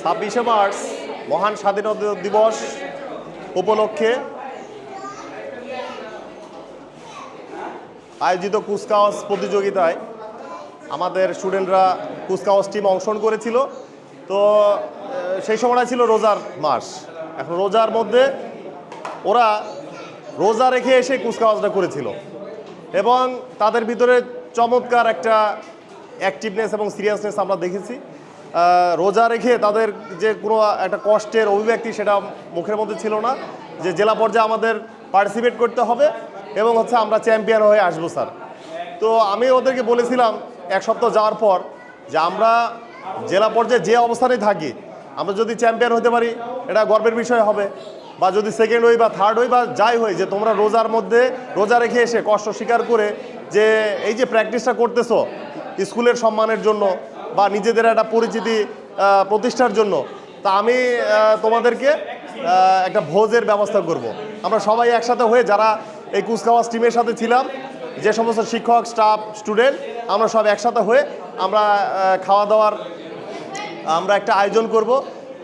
ছাব্বিশে মার্চ, মহান স্বাধীনতা দিবস উপলক্ষে আয়োজিত কুচকাওয়াজ প্রতিযোগিতায় আমাদের স্টুডেন্টরা কুচকাওয়াজ টিম অংশগ্রহণ করেছিল। তো সেই সময়টা ছিল রোজার মাস। এখন রোজার মধ্যে ওরা রোজা রেখে এসে কুচকাওয়াজটা করেছিল এবং তাদের ভিতরে চমৎকার একটা অ্যাক্টিভনেস এবং সিরিয়াসনেস আমরা দেখেছি। রোজা রেখে তাদের যে কোনো একটা কষ্টের অভিব্যক্তি সেটা মুখের মধ্যে ছিল না, যে জেলা পর্যায়ে আমাদের পার্টিসিপেট করতে হবে এবং হচ্ছে আমরা চ্যাম্পিয়ন হয়ে আসব, স্যার। তো আমি ওদেরকে বলেছিলাম এক সপ্তাহ যাওয়ার পর যে আমরা জেলা পর্যায়ে যে অবস্থানে থাকি, আমরা যদি চ্যাম্পিয়ন হতে পারি, এটা গর্বের বিষয় হবে। বা যদি সেকেন্ড হই বা থার্ড হই বা যাই হই, যে তোমরা রোজার মধ্যে রোজা রেখে এসে কষ্ট স্বীকার করে যে এই যে প্র্যাকটিসটা করতেছো, স্কুলের সম্মানের জন্য বা নিজেদের একটা পরিচিতি প্রতিষ্ঠার জন্য। তা আমি তোমাদেরকে একটা ভোজের ব্যবস্থা করব। আমরা সবাই একসাথে হয়ে যারা এই কুচকাওয়াজ টিমের সাথে ছিলাম, যে সমস্ত শিক্ষক স্টাফ স্টুডেন্ট আমরা সব একসাথে হয়ে আমরা খাওয়া দাওয়ার, আমরা একটা আয়োজন করব।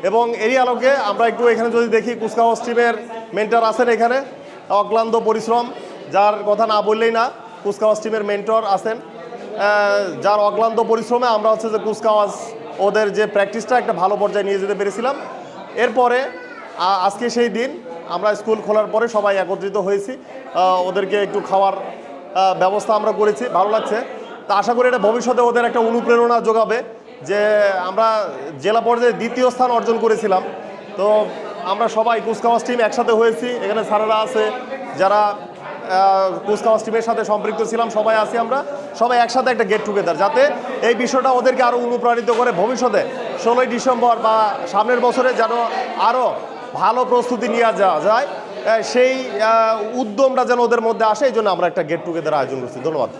এবং এরই আলোকে আমরা একটু এখানে যদি দেখি কুচকাওয়াজ টিমের মেন্টর আছেন এখানে, অক্লান্ত পরিশ্রম, যার কথা না বললেই না, কুচকাওয়াজ টিমের মেন্টর আছেন। যার অক্লান্ত পরিশ্রমে আমরা হচ্ছে যে কুচকাওয়াজ ওদের যে প্র্যাকটিসটা একটা ভালো পর্যায়ে নিয়ে যেতে পেরেছিলাম। এরপরে আজকে সেই দিন আমরা স্কুল খোলার পরে সবাই একত্রিত হয়েছি। ওদেরকে একটু খাওয়ার ব্যবস্থা আমরা করেছি। ভালো লাগছে। তা আশা করি এটা ভবিষ্যতে ওদের একটা অনুপ্রেরণা যোগাবে যে আমরা জেলা পর্যায়ে দ্বিতীয় স্থান অর্জন করেছিলাম। তো আমরা সবাই কুচকাওয়াজ টিম একসাথে হয়েছি। এখানে স্যারেরা আছে, যারা কুচকাওয়াজ টিমের সাথে সম্পৃক্ত ছিলাম, সবাই আছি আমরা। সবাই একসাথে একটা গেট টুগেদার যাতে এই বিষয়টা ওদেরকে আরও অনুপ্রাণিত করে ভবিষ্যতে ষোলোই ডিসেম্বর বা সামনের বছরে যেন আরও ভালো প্রস্তুতি নিয়ে যাওয়া যায়। সেই উদ্যমটা যেন ওদের মধ্যে আসে, এই জন্য আমরা একটা গেট টুগেদার আয়োজন করছি। ধন্যবাদ।